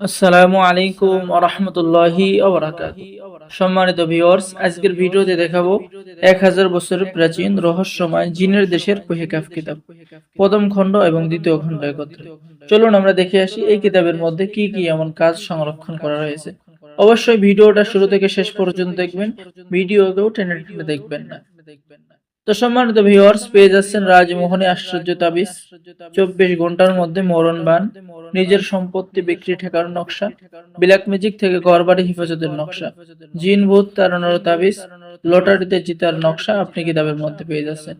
আসসালামু আলাইকুম রহমতুল্লাহি সম্মানিত আজকের ভিডিওতে দেখাবো এক হাজার প্রাচীন রহস্যময় জিনের দেশের কিতাব। প্রথম খণ্ড এবং দ্বিতীয় খণ্ড একত্রে। চলুন আমরা দেখে আসি এই কিতাবের মধ্যে কি কি এমন কাজ সংরক্ষণ করা রয়েছে। অবশ্যই ভিডিওটা শুরু থেকে শেষ পর্যন্ত দেখবেন, ভিডিওকেও টেনে টেনে দেখবেন না। তো সম্মানিত ভিউয়ার্স পেয়ে যাচ্ছেন রাজমোহনী আশ্চর্য তাবিজ। চব্বিশ ঘণ্টার মধ্যে মরণ বান, নিজের সম্পত্তি বিক্রি ঠেকার নকশা ব্ল্যাক ম্যাজিক থেকে ঘরবাড়ি হেফাজতের নকশা জিন ভূত তাড়ানোর তাবিজ, লটারিতে জিতার নকশা আপনি কিতাবের মধ্যে পেয়ে যাচ্ছেন।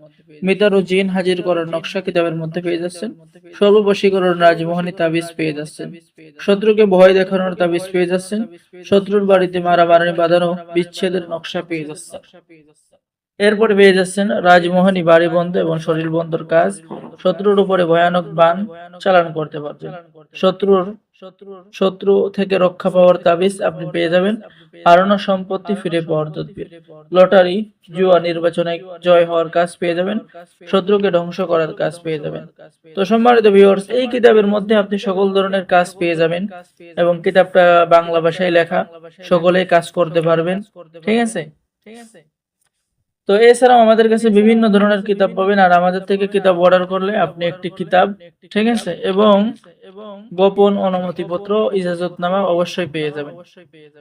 মিতার ও জিন হাজির করার নকশা কিতাবের মধ্যে পেয়ে যাচ্ছেন। সর্ববশীকরণ রাজমোহনী তাবিজ পেয়ে যাচ্ছেন। শত্রুকে ভয় দেখানোর তাবিজ পেয়ে যাচ্ছেন। শত্রুর বাড়িতে মারামারি বাঁধানো বিচ্ছেদের নকশা পেয়ে যাচ্ছেন। এরপরে পেয়ে যাচ্ছেন রাজমোহনী বাড়ি বন্ধ এবং শরীর বন্ধর কাজ। শত্রুর উপরে ভয়ানক বান চালান করতে পারবেন শত্রুর, শত্রু থেকে রক্ষা পাওয়ার তাবিজ আপনি পেয়ে যাবেন। হারানো সম্পত্তি ফিরে পাওয়ার তদবির। লটারি, জুয়া নির্বাচনে জয় হওয়ার কাজ পেয়ে যাবেন। শত্রুকে ধ্বংস করার কাজ পেয়ে যাবেন। তো সম্মানিত ভিউয়ার্স এই কিতাবের মধ্যে আপনি সকল ধরনের কাজ পেয়ে যাবেন এবং কিতাবটা বাংলা ভাষায় লেখা, সকলেই কাজ করতে পারবেন। ঠিক আছে? ঠিক আছে। তো এছাড়াও আমাদের কাছে বিভিন্ন ধরনের কিতাব পাবেন, আর আমাদের থেকে কিতাব অর্ডার করলে আপনি একটি কিতাব, ঠিক আছে? এবং গোপন অনুমতি অনুমতিপত্র, ইজাজতনামা অবশ্যই পেয়ে যাবেন।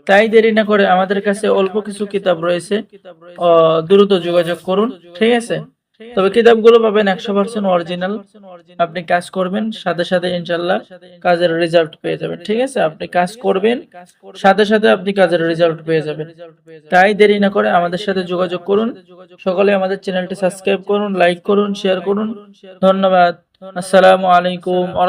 তাই দেরি না করে আমাদের কাছে অল্প কিছু কিতাব রয়েছে দ্রুত যোগাযোগ করুন, ঠিক আছে? তবে কিতাবগুলো পাবেন একশো পার্সেন্ট অরিজিনাল আপনি কাজ করবেন, সাথে সাথে ইনশাল্লাহ কাজের রেজাল্ট পেয়ে যাবেন। ঠিক আছে? আপনি কাজ করবেন, সাথে সাথে আপনি কাজের রেজাল্ট পেয়ে যাবেন। তাই দেরি না করে আমাদের সাথে যোগাযোগ করুন। সকলে আমাদের চ্যানেলটি সাবস্ক্রাইব করুন লাইক করুন শেয়ার করুন। ধন্যবাদ। আসসালামু আলাইকুম আ